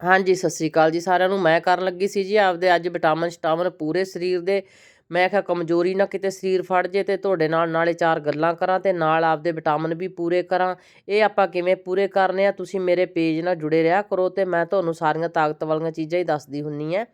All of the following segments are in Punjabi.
ਹਾਂਜੀ, ਸਤਿ ਸ੍ਰੀ ਅਕਾਲ ਜੀ ਸਾਰਿਆਂ ਨੂੰ। ਮੈਂ ਕਰਨ ਲੱਗੀ ਸੀ ਜੀ ਆਪਦੇ ਅੱਜ ਵਿਟਾਮਿਨ ਸਟਾਮਿਨ ਪੂਰੇ ਸਰੀਰ ਦੇ। ਮੈਂ ਕਿਹਾ ਕਮਜ਼ੋਰੀ ਨਾ ਕਿਤੇ ਸਰੀਰ ਫੜ ਜੇ ਤੇ ਤੁਹਾਡੇ ਨਾਲ ਨਾਲੇ ਚਾਰ ਗੱਲਾਂ ਕਰਾਂ ਤੇ ਨਾਲ ਆਪਦੇ ਵਿਟਾਮਿਨ ਵੀ ਪੂਰੇ ਕਰਾਂ। ਇਹ ਆਪਾਂ ਕਿਵੇਂ ਪੂਰੇ ਕਰਨੇ ਆ, ਤੁਸੀਂ ਮੇਰੇ ਪੇਜ ਨਾਲ ਜੁੜੇ ਰਿਹਾ ਕਰੋ ਤੇ ਮੈਂ ਤੁਹਾਨੂੰ ਸਾਰੀਆਂ ਤਾਕਤ ਵਾਲੀਆਂ ਚੀਜ਼ਾਂ ਹੀ ਦੱਸਦੀ ਹੁੰਨੀ ਆ।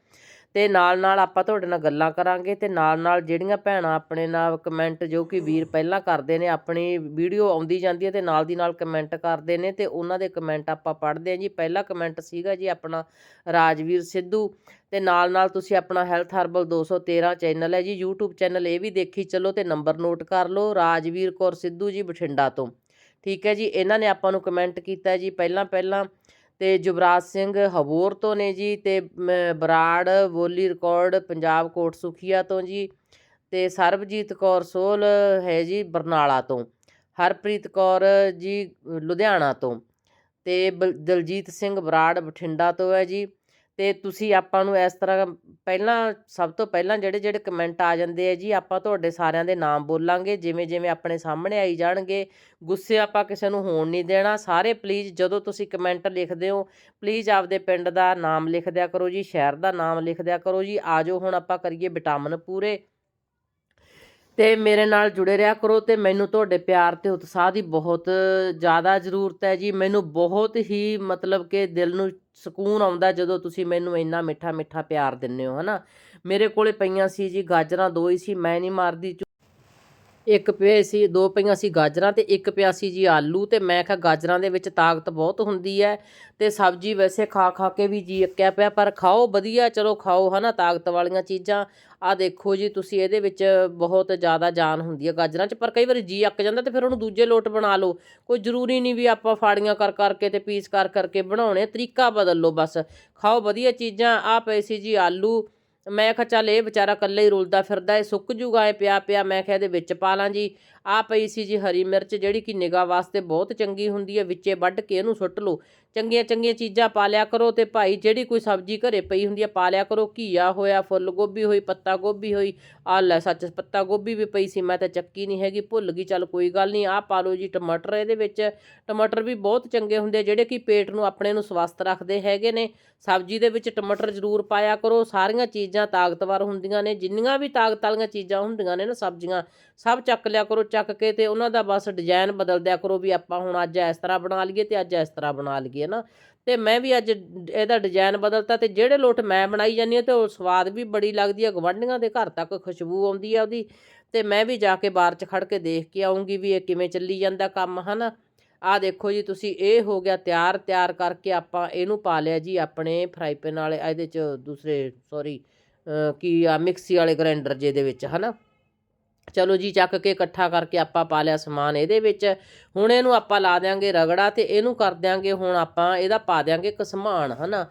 ਤੇ ਨਾਲ ਨਾਲ ਆਪਾਂ ਤੁਹਾਡੇ ਨਾਲ ਗੱਲਾਂ ਕਰਾਂਗੇ ਤੇ ਨਾਲ ਨਾਲ ਜਿਹੜੀਆਂ ਭੈਣਾਂ ਆਪਣੇ ਨਾਲ ਕਮੈਂਟ ਜੋ ਕਿ ਵੀਰ ਪਹਿਲਾਂ ਕਰਦੇ ਨੇ, ਆਪਣੀ ਵੀਡੀਓ ਆਉਂਦੀ ਜਾਂਦੀ ਹੈ ਤੇ ਨਾਲ ਦੀ ਨਾਲ ਕਮੈਂਟ ਕਰਦੇ ਨੇ ਤੇ ਉਹਨਾਂ ਦੇ ਕਮੈਂਟ ਆਪਾਂ ਪੜ੍ਹਦੇ ਹਾਂ ਜੀ। ਪਹਿਲਾ ਕਮੈਂਟ ਸੀਗਾ ਜੀ ਆਪਣਾ ਰਾਜਵੀਰ ਸਿੱਧੂ ਤੇ ਨਾਲ ਨਾਲ ਤੁਸੀਂ ਆਪਣਾ ਹੈਲਥ ਹਰਬਲ 213 ਚੈਨਲ ਹੈ ਜੀ। YouTube ਚੈਨਲ ਇਹ ਵੀ ਦੇਖੀ ਚੱਲੋ ਤੇ ਨੰਬਰ ਨੋਟ ਕਰ ਲਓ, ਰਾਜਵੀਰ ਕੌਰ ਸਿੱਧੂ ਜੀ ਬਠਿੰਡਾ ਤੋਂ। ਠੀਕ ਹੈ ਜੀ, ਇਹਨਾਂ ਨੇ ਆਪਾਂ ਨੂੰ ਕਮੈਂਟ ਕੀਤਾ ਜੀ। ਪਹਿਲਾਂ ਪਹਿਲਾਂ ਅਤੇ ਯੁਵਰਾਜ ਸਿੰਘ ਹਬੋਰ ਤੋਂ ਨੇ ਜੀ ਅਤੇ ਬਰਾੜ ਬੋਲੀ ਰਿਕਾਰਡ ਪੰਜਾਬ ਕੋਟ ਸੁਖੀਆ ਤੋਂ ਜੀ ਅਤੇ ਸਰਬਜੀਤ ਕੌਰ ਸੋਹਲ ਹੈ ਜੀ ਬਰਨਾਲਾ ਤੋਂ, ਹਰਪ੍ਰੀਤ ਕੌਰ ਜੀ ਲੁਧਿਆਣਾ ਤੋਂ ਅਤੇ ਬਲ- ਦਲਜੀਤ ਸਿੰਘ ਬਰਾੜ ਬਠਿੰਡਾ ਤੋਂ ਹੈ ਜੀ। ਤੇ ਤੁਸੀਂ ਆਪਾਂ ਨੂੰ ਇਸ ਤਰ੍ਹਾਂ ਪਹਿਲਾਂ, ਸਭ ਤੋਂ ਪਹਿਲਾਂ ਜਿਹੜੇ ਜਿਹੜੇ ਕਮੈਂਟ ਆ ਜਾਂਦੇ ਆ ਜੀ, ਆਪਾਂ ਤੁਹਾਡੇ ਸਾਰਿਆਂ ਦੇ ਨਾਮ ਬੋਲਾਂਗੇ, ਜਿਵੇਂ ਜਿਵੇਂ ਆਪਣੇ ਸਾਹਮਣੇ ਆਈ ਜਾਣਗੇ। ਗੁੱਸੇ ਆਪਾਂ ਕਿਸੇ ਨੂੰ ਹੋਣ ਨਹੀਂ ਦੇਣਾ। ਸਾਰੇ ਪਲੀਜ਼ ਜਦੋਂ ਤੁਸੀਂ ਕਮੈਂਟ ਲਿਖਦੇ ਹੋ ਪਲੀਜ਼ ਆਪਦੇ ਪਿੰਡ ਦਾ ਨਾਮ ਲਿਖ ਦਿਆ ਕਰੋ ਜੀ, ਸ਼ਹਿਰ ਦਾ ਨਾਮ ਲਿਖ ਦਿਆ ਕਰੋ ਜੀ। ਆਜੋ ਹੁਣ ਆਪਾਂ ਕਰੀਏ ਵਿਟਾਮਿਨ ਪੂਰੇ। ਤੇ ਮੇਰੇ ਨਾਲ ਜੁੜੇ ਰਿਹਾ ਕਰੋ ਤੇ ਮੈਨੂੰ ਤੁਹਾਡੇ ਪਿਆਰ ਤੇ ਉਤਸ਼ਾਹ ਦੀ ਬਹੁਤ ਜ਼ਿਆਦਾ ਜ਼ਰੂਰਤ ਹੈ ਜੀ। ਮੈਨੂੰ ਬਹੁਤ ਹੀ ਮਤਲਬ ਕਿ ਦਿਲ ਨੂੰ ਸਕੂਨ ਆਉਂਦਾ ਜਦੋਂ ਤੁਸੀਂ ਮੈਨੂੰ ਇੰਨਾ ਮਿੱਠਾ ਮਿੱਠਾ ਪਿਆਰ ਦਿੰਦੇ ਹੋ, ਹਨਾ? ਮੇਰੇ ਕੋਲੇ ਪਈਆਂ ਸੀ ਜੀ ਗਾਜਰਾਂ ਦੋ ਹੀ ਸੀ, ਮੈਂ ਨਹੀਂ ਮਾਰਦੀ। ਚੁ- ਇੱਕ ਪਏ ਸੀ, ਦੋ ਪਈਆਂ ਸੀ ਗਾਜਰਾਂ ਤੇ ਇੱਕ ਪਿਆ ਸੀ ਜੀ ਆਲੂ ਤੇ ਮੈਂ ਕਿਹਾ ਗਾਜਰਾਂ ਦੇ ਵਿੱਚ ਤਾਕਤ ਬਹੁਤ ਹੁੰਦੀ ਹੈ ਤੇ ਸਬਜ਼ੀ ਵੈਸੇ ਖਾ ਖਾ ਕੇ ਵੀ ਜੀ ਅੱਕਿਆ ਪਿਆ, ਪਰ ਖਾਓ ਵਧੀਆ, ਚਲੋ ਖਾਓ ਹਨਾ ਤਾਕਤ ਵਾਲੀਆਂ ਚੀਜ਼ਾਂ। ਆ ਦੇਖੋ ਜੀ, ਤੁਸੀਂ ਇਹਦੇ ਵਿੱਚ ਬਹੁਤ ਜ਼ਿਆਦਾ ਜਾਨ ਹੁੰਦੀ ਹੈ ਗਾਜਰਾਂ 'ਚ, ਪਰ ਕਈ ਵਾਰੀ ਜੀ ਅੱਕ ਜਾਂਦਾ ਤੇ ਫਿਰ ਉਹਨੂੰ ਦੂਜੇ ਲੋਟ ਬਣਾ ਲਓ। ਕੋਈ ਜ਼ਰੂਰੀ ਨਹੀਂ ਵੀ ਆਪਾਂ ਫਾੜੀਆਂ ਕਰ, ਕਰਕੇ ਤੇ ਪੀਸ ਕਰ, ਕਰਕੇ ਬਣਾਉਣੇ, ਤਰੀਕਾ ਬਦਲ ਲਓ ਬਸ। ਖਾਓ ਵਧੀਆ ਚੀਜ਼ਾਂ ਆ ਪਏ ਸੀ ਜੀ ਆਲੂ ਮੈਂ ਕਿਹਾ ਚੱਲ ਇਹ ਵਿਚਾਰਾ ਇਕੱਲਾ ਹੀ ਰੁਲਦਾ ਫਿਰਦਾ, ਇਹ ਸੁੱਕ ਜੂਗਾ, ਇਹ ਪਿਆ ਪਿਆ ਮੈਂ ਕਿਹਾ ਇਹਦੇ ਵਿੱਚ ਪਾ ਲਾਂ ਜੀ। ਆ ਪਈ ਸੀ ਜੀ ਹਰੀ ਮਿਰਚ, ਜਿਹੜੀ ਕਿ ਨਿਗਾਹ ਵਾਸਤੇ ਬਹੁਤ ਚੰਗੀ ਹੁੰਦੀ ਹੈ, ਵਿੱਚੇ ਵੱਢ ਕੇ ਇਹਨੂੰ ਸੁੱਟ ਲਓ। ਚੰਗੀਆਂ ਚੰਗੀਆਂ ਚੀਜ਼ਾਂ ਪਾ ਲਿਆ ਕਰੋ ਤੇ ਭਾਈ ਜਿਹੜੀ ਕੋਈ ਸਬਜ਼ੀ ਘਰੇ ਪਈ ਹੁੰਦੀ ਹੈ, ਪਾ ਲਿਆ ਕਰੋ। ਘੀਆ ਹੋਇਆ, ਫੁੱਲ ਗੋਭੀ ਹੋਈ, ਪੱਤਾ ਗੋਭੀ ਹੋਈ ਆ ਲੈ ਸੱਚ ਪੱਤਾ ਗੋਭੀ ਵੀ ਪਈ ਸੀ, ਮੈਂ ਤਾਂ ਚੱਕੀ ਨਹੀਂ ਹੈਗੀ, ਭੁੱਲ ਗਈ, ਚੱਲ ਕੋਈ ਗੱਲ ਨਹੀਂ ਆ ਪਾ ਲਓ ਜੀ ਟਮਾਟਰ ਇਹਦੇ ਵਿੱਚ। ਟਮਾਟਰ ਵੀ ਬਹੁਤ ਚੰਗੇ ਹੁੰਦੇ ਜਿਹੜੇ ਕਿ ਪੇਟ ਨੂੰ ਆਪਣੇ ਨੂੰ ਸਵਸਥ ਰੱਖਦੇ ਹੈਗੇ ਨੇ। ਸਬਜ਼ੀ ਦੇ ਵਿੱਚ ਟਮਾਟਰ ਜ਼ਰੂਰ ਪਾਇਆ ਕਰੋ, ਸਾਰੀਆਂ ਚੀਜ਼ਾਂ ਤਾਕਤਵਰ ਹੁੰਦੀਆਂ ਨੇ, ਜਿੰਨੀਆਂ ਵੀ ਤਾਕਤ ਵਾਲੀਆਂ ਚੀਜ਼ਾਂ ਹੁੰਦੀਆਂ ਨੇ ਨਾ ਸਬਜ਼ੀਆਂ, ਸਭ ਚੱਕ ਲਿਆ ਕਰੋ ਚੱਕ ਕੇ ਤੇ ਉਹਨਾਂ ਦਾ ਬਸ ਡਿਜ਼ਾਈਨ ਬਦਲ ਦਿਆ ਕਰੋ ਵੀ ਆਪਾਂ ਹੁਣ ਅੱਜ ਇਸ ਤਰ੍ਹਾਂ ਬਣਾ ਲਈਏ ਤੇ ਅੱਜ ਇਸ ਤਰ੍ਹਾਂ ਬਣਾ ਲਈਏ ਨਾ ਤੇ ਮੈਂ ਵੀ ਅੱਜ ਇਹਦਾ ਡਿਜ਼ਾਈਨ ਬਦਲਤਾ ਤੇ ਜਿਹੜੇ ਲੋਟ ਮੈਂ ਬਣਾਈ ਜਾਂਦੀ ਹਾਂ ਤੇ ਉਹ ਸਵਾਦ ਵੀ ਬੜੀ ਲੱਗਦੀ ਹੈ ਗਵਾਂਢੀਆਂ ਦੇ ਘਰ ਤੱਕ ਖੁਸ਼ਬੂ ਆਉਂਦੀ ਹੈ ਉਹਦੀ। ਤੇ ਮੈਂ ਵੀ ਜਾ ਕੇ ਬਾਹਰ 'ਚ ਖੜ ਕੇ ਦੇਖ ਕੇ ਆਉਂਗੀ ਵੀ ਇਹ ਕਿਵੇਂ ਚੱਲੀ ਜਾਂਦਾ ਕੰਮ ਹਨਾ। ਆ ਦੇਖੋ ਜੀ ਤੁਸੀਂ, ਇਹ ਹੋ ਗਿਆ ਤਿਆਰ ਤਿਆਰ ਕਰਕੇ ਆਪਾਂ ਇਹਨੂੰ ਪਾ ਲਿਆ ਜੀ ਆਪਣੇ ਫਰਾਈ ਪੈਨ ਵਾਲੇ, ਇਹਦੇ 'ਚ ਦੂਸਰੇ ਸੌਰੀ ਕੀ ਆ, ਮਿਕਸੀ ਵਾਲੇ ਗ੍ਰਾਈਂਡਰ ਜੇ ਦੇ ਵਿੱਚ ਹਨਾ। ਚਲੋ ਜੀ, ਚੱਕ ਕੇ ਇਕੱਠਾ ਕਰਕੇ ਆਪਾਂ ਪਾ ਲਿਆ ਸਮਾਨ ਇਹਦੇ ਵਿੱਚ। ਹੁਣ ਇਹਨੂੰ ਆਪਾਂ ਲਾ ਦਿਆਂਗੇ ਰਗੜਾ ਤੇ ਇਹਨੂੰ ਕਰ ਦਿਆਂਗੇ, ਹੁਣ ਆਪਾਂ ਇਹਦਾ ਪਾ ਦਿਆਂਗੇ ਕਸਮਾਨ ਹਨਾ?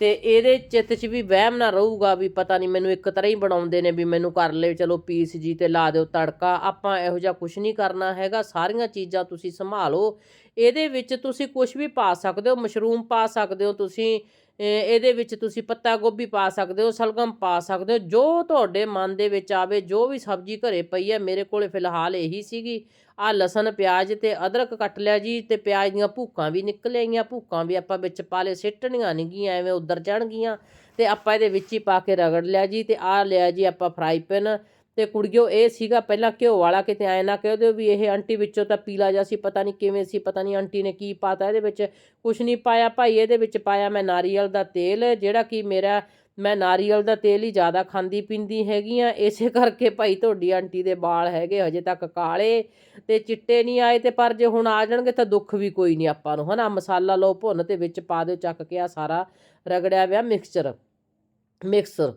ਤੇ ਇਹਦੇ ਚਿੱਤ 'ਚ ਵੀ ਵਹਿਮ ਨਾ ਰਹੂਗਾ ਵੀ ਪਤਾ ਨਹੀਂ ਮੈਨੂੰ ਇੱਕ ਤਰ੍ਹਾਂ ਹੀ ਬਣਾਉਂਦੇ ਨੇ ਵੀ ਮੈਨੂੰ ਕਰ ਲੈ ਚਲੋ ਪੀਸ ਜੀ ਤੇ ਲਾ ਦਿਓ ਤੜਕਾ, ਆਪਾਂ ਇਹੋ ਜਿਹਾ ਕੁਝ ਨਹੀਂ ਕਰਨਾ ਹੈਗਾ। ਸਾਰੀਆਂ ਚੀਜ਼ਾਂ ਤੁਸੀਂ ਸੰਭਾਲੋ। ਇਹਦੇ ਵਿੱਚ ਤੁਸੀਂ ਕੁਝ ਵੀ ਪਾ ਸਕਦੇ ਹੋ, ਮਸ਼ਰੂਮ ਪਾ ਸਕਦੇ ਹੋ ਤੁਸੀਂ ਇਹਦੇ ਵਿੱਚ ਤੁਸੀਂ ਪੱਤਾ ਗੋਭੀ ਪਾ ਸਕਦੇ ਹੋ, ਸਲਗਮ ਪਾ ਸਕਦੇ ਹੋ, ਜੋ ਤੁਹਾਡੇ ਮਨ ਦੇ ਵਿੱਚ ਆਵੇ, ਜੋ ਵੀ ਸਬਜ਼ੀ ਘਰੇ ਪਈ ਹੈ, ਮੇਰੇ ਕੋਲੇ ਫਿਲਹਾਲ ਇਹੀ ਸੀਗੀ। ਆ ਲਸਣ, ਪਿਆਜ਼ ਤੇ ਅਦਰਕ ਕੱਟ ਲਿਆ ਜੀ ਤੇ ਪਿਆਜ਼ ਦੀਆਂ ਭੂਕਾਂ ਵੀ ਨਿਕਲ ਆਈਆਂ, ਭੂਕਾਂ ਵੀ ਆਪਾਂ ਵਿੱਚ ਪਾ ਲਏ, ਸਿੱਟਣੀਆਂ ਨਹੀਂ ਗੀਆਂ ਐਵੇਂ ਉਧਰ ਜਾਣਗੀਆਂ ਤੇ ਆਪਾਂ ਇਹਦੇ ਵਿੱਚ ਹੀ ਪਾ ਕੇ ਰਗੜ ਲਿਆ ਜੀ ਤੇ ਆ ਲਿਆ ਜੀ ਆਪਾਂ ਫਰਾਈ ਪੈਨ ਤੇ ਕੁੜੀਓ, ਇਹ ਸੀਗਾ ਪਹਿਲਾਂ ਘਿਓ ਵਾਲਾ, ਕਿਤੇ ਐ ਨਾ ਕਹਿ ਦਿਓ ਵੀ ਇਹ ਆਂਟੀ ਵਿੱਚੋਂ ਤਾਂ ਪੀਲਾ ਜਿਹਾ ਸੀ, ਪਤਾ ਨਹੀਂ ਕਿਵੇਂ ਸੀ, ਪਤਾ ਨਹੀਂ ਆਂਟੀ ਨੇ ਕੀ ਪਾਤਾ ਇਹਦੇ ਵਿੱਚ। ਕੁਛ ਨਹੀਂ ਪਾਇਆ ਭਾਈ, ਇਹਦੇ ਵਿੱਚ ਪਾਇਆ ਮੈਂ ਨਾਰੀਅਲ ਦਾ ਤੇਲ, ਜਿਹੜਾ ਕਿ ਮੇਰਾ, ਮੈਂ ਨਾਰੀਅਲ ਦਾ ਤੇਲ ਹੀ ਜ਼ਿਆਦਾ ਖਾਂਦੀ ਪੀਂਦੀ ਹੈਗੀ ਆ। ਇਸੇ ਕਰਕੇ ਭਾਈ ਤੁਹਾਡੀ ਆਂਟੀ ਦੇ ਵਾਲ ਹੈਗੇ ਹਜੇ ਤੱਕ ਕਾਲੇ ਤੇ ਚਿੱਟੇ ਨਹੀਂ ਆਏ ਤੇ ਪਰ ਜੇ ਹੁਣ ਆ ਜਾਣਗੇ ਤਾਂ ਦੁੱਖ ਵੀ ਕੋਈ ਨਹੀਂ ਆਪਾਂ ਨੂੰ, ਹਨਾ? ਮਸਾਲਾ ਲਓ, ਭੁੰਨ ਤੇ ਵਿੱਚ ਪਾ ਦਿਓ, ਚੱਕ ਕੇ ਆ ਸਾਰਾ ਰਗੜਿਆ ਵਿਆ ਮਿਕਸਚਰ ਮਿਕਸਰ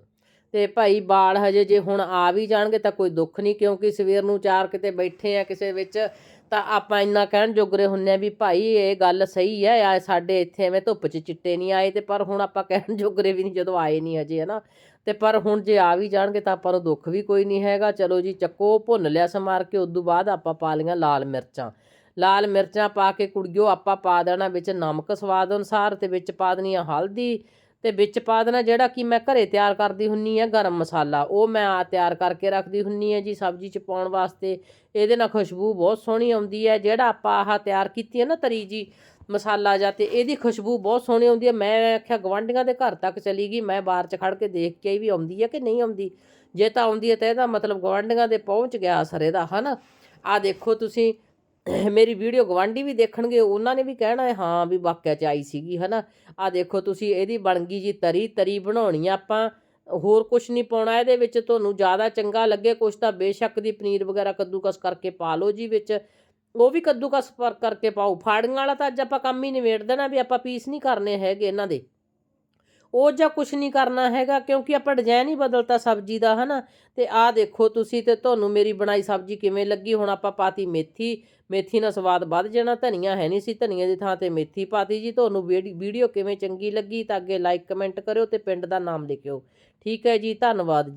ਤੇ ਭਾਈ ਬਾਲ ਹਜੇ ਜੇ ਹੁਣ ਆ ਵੀ ਜਾਣਗੇ ਤਾਂ ਕੋਈ ਦੁੱਖ ਨਹੀਂ, ਕਿਉਂਕਿ ਸਵੇਰ ਨੂੰ ਚਾਰ ਕਿਤੇ ਬੈਠੇ ਆ ਕਿਸੇ ਵਿੱਚ, ਤਾਂ ਆਪਾਂ ਇੰਨਾ ਕਹਿਣ ਜੋਗਰੇ ਹੁੰਨੇ ਆ ਵੀ ਭਾਈ ਇਹ ਗੱਲ ਸਹੀ ਹੈ, ਆ ਸਾਡੇ ਇੱਥੇ ਐਵੇਂ ਧੁੱਪ 'ਚ ਚਿੱਟੇ ਨਹੀਂ ਆਏ ਤੇ ਪਰ ਹੁਣ ਆਪਾਂ ਕਹਿਣ ਜੋਗਰੇ ਵੀ ਨਹੀਂ ਜਦੋਂ ਆਏ ਨਹੀਂ ਹਜੇ, ਹਨਾ। ਤੇ ਪਰ ਹੁਣ ਜੇ ਆ ਵੀ ਜਾਣਗੇ ਤਾਂ ਆਪਾਂ ਨੂੰ ਦੁੱਖ ਵੀ ਕੋਈ ਨਹੀਂ ਹੈਗਾ, ਚਲੋ ਜੀ ਚੱਕੋ, ਭੁੰਨ ਲਿਆ ਸਮਾਰ ਕੇ, ਉਦੋਂ ਬਾਅਦ ਆਪਾਂ ਪਾ ਲਈਆਂ ਲਾਲ ਮਿਰਚਾਂ। ਲਾਲ ਮਿਰਚਾਂ ਪਾ ਕੇ ਕੁੜੀਓ ਆਪਾਂ ਪਾ ਦੇਣਾ ਵਿੱਚ ਨਮਕ ਸਵਾਦ ਅਨੁਸਾਰ ਤੇ ਵਿੱਚ ਪਾ ਦੇਣੀ ਆ ਹਲਦੀ ਤੇ ਵਿੱਚ ਪਾ ਦੇਣਾ ਜਿਹੜਾ ਕਿ ਮੈਂ ਘਰੇ ਤਿਆਰ ਕਰਦੀ ਹੁੰਨੀ ਆ ਗਰਮ ਮਸਾਲਾ। ਉਹ ਮੈਂ ਆ ਤਿਆਰ ਕਰਕੇ ਰੱਖਦੀ ਹੁੰਨੀ ਆ ਜੀ ਸਬਜ਼ੀ 'ਚ ਪਾਉਣ ਵਾਸਤੇ। ਇਹਦੇ ਨਾਲ ਖੁਸ਼ਬੂ ਬਹੁਤ ਸੋਹਣੀ ਆਉਂਦੀ ਹੈ ਜਿਹੜਾ ਆਪਾਂ ਆਹ ਤਿਆਰ ਕੀਤੀ ਹੈ ਨਾ ਤਰੀ ਜੀ ਮਸਾਲਾ ਜਾਂ ਤੇ ਇਹਦੀ ਖੁਸ਼ਬੂ ਬਹੁਤ ਸੋਹਣੀ ਆਉਂਦੀ ਹੈ ਮੈਂ ਆਖਿਆ ਗਵਾਂਢੀਆਂ ਦੇ ਘਰ ਤੱਕ ਚਲੀ ਗਈ। ਮੈਂ ਬਾਹਰ 'ਚ ਖੜ ਕੇ ਦੇਖ ਕੇ ਆਈ ਵੀ ਆਉਂਦੀ ਹੈ ਕਿ ਨਹੀਂ ਆਉਂਦੀ। ਜੇ ਤਾਂ ਆਉਂਦੀ ਹੈ ਤਾਂ ਇਹਦਾ ਮਤਲਬ ਗਵਾਂਢੀਆਂ ਦੇ ਪਹੁੰਚ ਗਿਆ ਅਸਰ ਇਹਦਾ, ਹਨਾ? ਆ ਦੇਖੋ ਤੁਸੀਂ ਮੇਰੀ ਵੀਡੀਓ ਗਵਾਂਢੀ ਵੀ ਦੇਖਣਗੇ, ਉਹਨਾਂ ਨੇ ਵੀ ਕਹਿਣਾ ਹੈ, ਹਾਂ ਵੀ ਵਾਕਿਆ ਚ ਆਈ ਸੀਗੀ, ਹਨਾ। ਆ ਦੇਖੋ ਤੁਸੀਂ, ਇਹਦੀ ਬਣ ਗਈ ਜੀ ਤਰੀ ਤਰੀ ਬਣਾਉਣੀ ਆ ਆਪਾਂ, ਹੋਰ ਕੁਝ ਨਹੀਂ ਪਾਉਣਾ, ਇਹਦੇ ਵਿੱਚ ਤੁਹਾਨੂੰ ਜ਼ਿਆਦਾ ਚੰਗਾ ਲੱਗੇ ਕੁਝ ਤਾਂ ਬੇਸ਼ੱਕ ਦੀ ਪਨੀਰ ਵਗੈਰਾ ਕੱਦੂਕਸ ਕਰਕੇ ਪਾ ਲਓ ਜੀ ਵਿੱਚ। ਉਹ ਵੀ ਕੱਦੂਕਸ ਪਰ ਕਰਕੇ ਪਾਓ। ਫਾੜੀਆਂ ਵਾਲਾ ਤਾਂ ਅੱਜ ਆਪਾਂ ਕੰਮ ਹੀ ਨਿਬੇੜ ਦੇਣਾ ਵੀ ਆਪਾਂ ਪੀਸ ਨਹੀਂ ਕਰਨੇ ਹੈਗੇ ਇਹਨਾਂ ਦੇ। ਉਹ ਜਾਂ ਕੁਝ ਨਹੀਂ ਕਰਨਾ ਹੈਗਾ, ਕਿਉਂਕਿ ਆਪਾਂ ਡਿਜ਼ਾਈਨ ਹੀ ਬਦਲਤਾ ਸਬਜ਼ੀ ਦਾ, ਹਨਾ? ਤੇ ਆਹ ਦੇਖੋ ਤੁਸੀਂ ਤੇ ਤੁਹਾਨੂੰ ਮੇਰੀ ਬਣਾਈ ਸਬਜ਼ੀ ਕਿਵੇਂ ਲੱਗੀ? ਹੁਣ ਆਪਾਂ ਪਾਤੀ ਮੇਥੀ ਮੇਥੀ ਨਾਲ ਸਵਾਦ ਵੱਧ ਜਾਣਾ, ਧਨੀਆ ਹੈ ਨਹੀਂ ਸੀ ਧਨੀਆ ਦੀ ਥਾਂ ਤੇ ਮੇਥੀ ਪਾਤੀ ਜੀ, ਤੁਹਾਨੂੰ ਵੀਡੀ- ਵੀਡੀਓ ਕਿਵੇਂ ਚੰਗੀ ਲੱਗੀ ਤਾਂ ਅੱਗੇ ਲਾਈਕ ਕਮੈਂਟ ਕਰਿਓ ਤੇ ਪਿੰਡ ਦਾ ਨਾਮ ਲਿਖਿਓ। ਠੀਕ ਹੈ ਜੀ, ਧੰਨਵਾਦ।